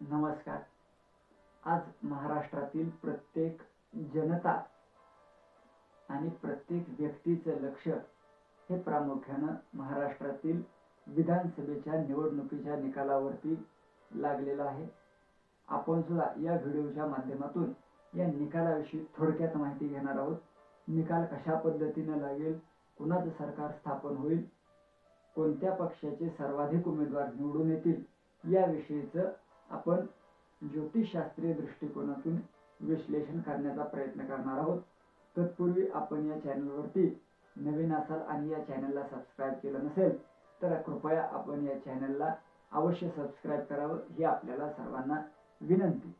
नमस्कार. आज महाराष्ट्रातील प्रत्येक जनता आणि प्रत्येक व्यक्तीचं लक्ष हे प्रामुख्यानं महाराष्ट्रातील विधानसभेच्या निवडणुकीच्या निकालावरती लागलेलं आहे. आपण सुद्धा या व्हिडिओच्या माध्यमातून या निकालाविषयी थोडक्यात माहिती घेणार आहोत. निकाल कशा पद्धतीने लागेल कुणाचं सरकार स्थापन होईल कोणत्या पक्षाचे सर्वाधिक उमेदवार निवडून येतील याविषयीचं आपण ज्योतिषशास्त्रीय दृष्टिकोनातून विश्लेषण करण्याचा प्रयत्न करणार आहोत. तत्पूर्वी आपण या चॅनलवरती नवीन असाल आणि या चॅनलला सबस्क्राईब केलं नसेल तर कृपया आपण या चॅनलला अवश्य सबस्क्राईब करावं ही आपल्याला सर्वांना विनंती.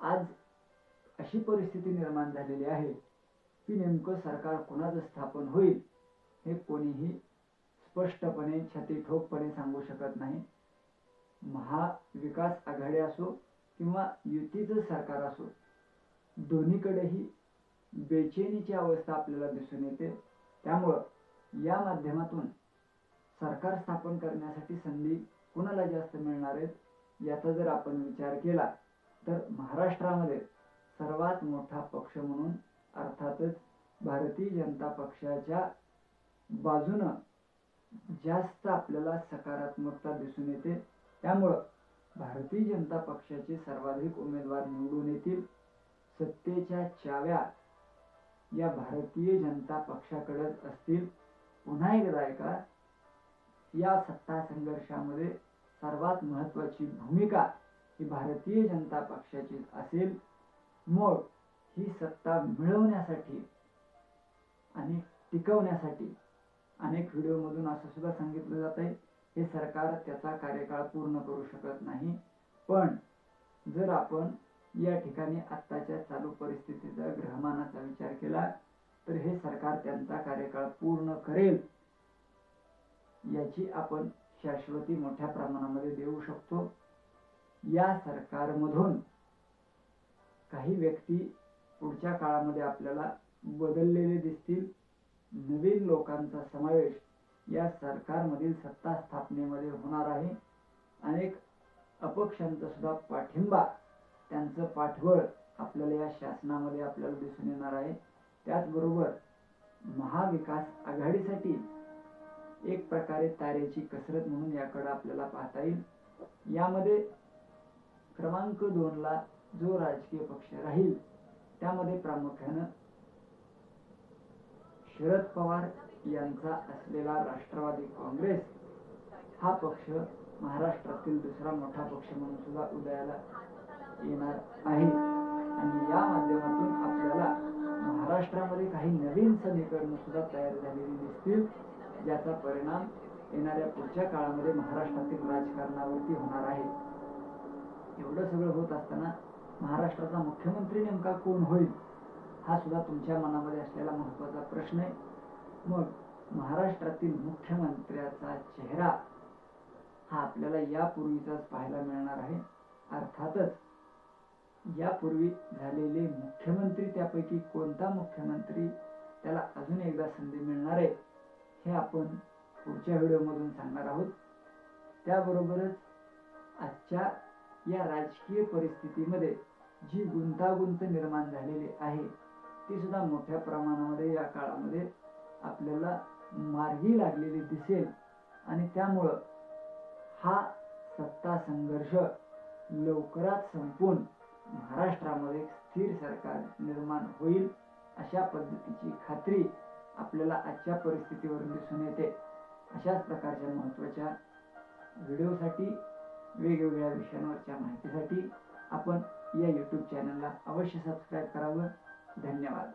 आज अशी परिस्थिती निर्माण झालेली आहे की नेमकं सरकार कुणाचं स्थापन होईल हे कोणीही स्पष्टपणे छती ठोकपणे सांगू शकत नाही. महाविकास आघाडी असो किंवा युतीचं सरकार असो दोन्हीकडेही बेचैनीची अवस्था आपल्याला दिसून येते. त्यामुळं या माध्यमातून सरकार स्थापन करण्यासाठी संधी कुणाला जास्त मिळणार आहेत याचा जर आपण विचार केला तर महाराष्ट्रामध्ये सर्वात मोठा पक्ष म्हणून अर्थातच भारतीय जनता पक्षाच्या बाजूनं जास्त आपल्याला सकारात्मकता दिसून येते. त्यामुळं भारतीय जनता पक्षाचे सर्वाधिक उमेदवार निवडून येतील सत्तेच्या चाव्या या भारतीय जनता पक्षाकडेच असतील. पुन्हा एकदा ऐका या सत्ता संघर्षामध्ये सर्वात महत्वाची भूमिका ही भारतीय जनता पक्षाची असेल. मग ही सत्ता मिळवण्यासाठी आणि टिकवण्यासाठी अनेक व्हिडिओमधून असं सुद्धा सांगितलं जात आहे हे सरकार त्याचा कार्यकाळ पूर्ण करू शकत नाही. पण जर आपण या ठिकाणी आत्ताच्या चालू परिस्थितीचा ग्रहमानाचा विचार केला तर हे सरकार त्यांचा कार्यकाळ पूर्ण करेल याची आपण शाश्वती मोठ्या प्रमाणामध्ये देऊ शकतो. या सरकारमधून काही व्यक्ती पुढच्या काळामध्ये आपल्याला बदललेले दिसतील. नवीन लोकांचा समावेश या सरकारमधील सत्ता स्थापनेमध्ये होणार आहे. अनेक अपक्षांचा सुद्धा पाठिंबा त्यांचं पाठबळ आपल्याला या शासनामध्ये आपल्याला दिसून येणार आहे. त्याचबरोबर महाविकास आघाडीसाठी एक प्रकारे तारेची कसरत म्हणून याकडे आपल्याला पाहता येईल. यामध्ये क्रमांक दोनला जो राजकीय पक्ष राहील त्यामध्ये प्रामुख्यानं शरद पवार यांचा असलेला राष्ट्रवादी काँग्रेस हा पक्ष महाराष्ट्रातील दुसरा मोठा पक्ष म्हणून सुद्धा उदयाला येणार आहे. आणि या माध्यमातून आपल्याला महाराष्ट्रामध्ये काही नवीन समीकरण सुद्धा तयार झालेली दिसतील ज्याचा परिणाम येणाऱ्या पुढच्या काळामध्ये महाराष्ट्रातील राजकारणावरती होणार आहे. एवढं सगळं होत असताना महाराष्ट्राचा मुख्यमंत्री नेमका कोण होईल हा सुद्धा तुमच्या मनामध्ये असलेला महत्त्वाचा प्रश्न आहे. मग महाराष्ट्रातील मुख्यमंत्र्याचा चेहरा हा आपल्याला यापूर्वीचाच पाहायला मिळणार आहे. अर्थातच यापूर्वी झालेले मुख्यमंत्री त्यापैकी कोणता मुख्यमंत्री त्याला अजून एकदा संधी मिळणार आहे हे आपण पुढच्या व्हिडिओमधून सांगणार आहोत. त्याबरोबरच आजच्या या राजकीय परिस्थितीमध्ये जी गुंतागुंत निर्माण झालेली आहे ती सुद्धा मोठ्या प्रमाणामध्ये या काळामध्ये आपल्याला मार्गी लागलेली दिसेल. आणि त्यामुळं हा सत्ता संघर्ष लवकरात संपून महाराष्ट्रामध्ये स्थिर सरकार निर्माण होईल अशा पद्धतीची खात्री आपल्याला आजच्या परिस्थितीवरून दिसून येते. अशाच प्रकारच्या महत्त्वाच्या व्हिडिओसाठी वेगवेगळ्या विषयांवरच्या माहितीसाठी आपण या यूट्यूब चॅनलला अवश्य सबस्क्राईब करावं. धन्यवाद.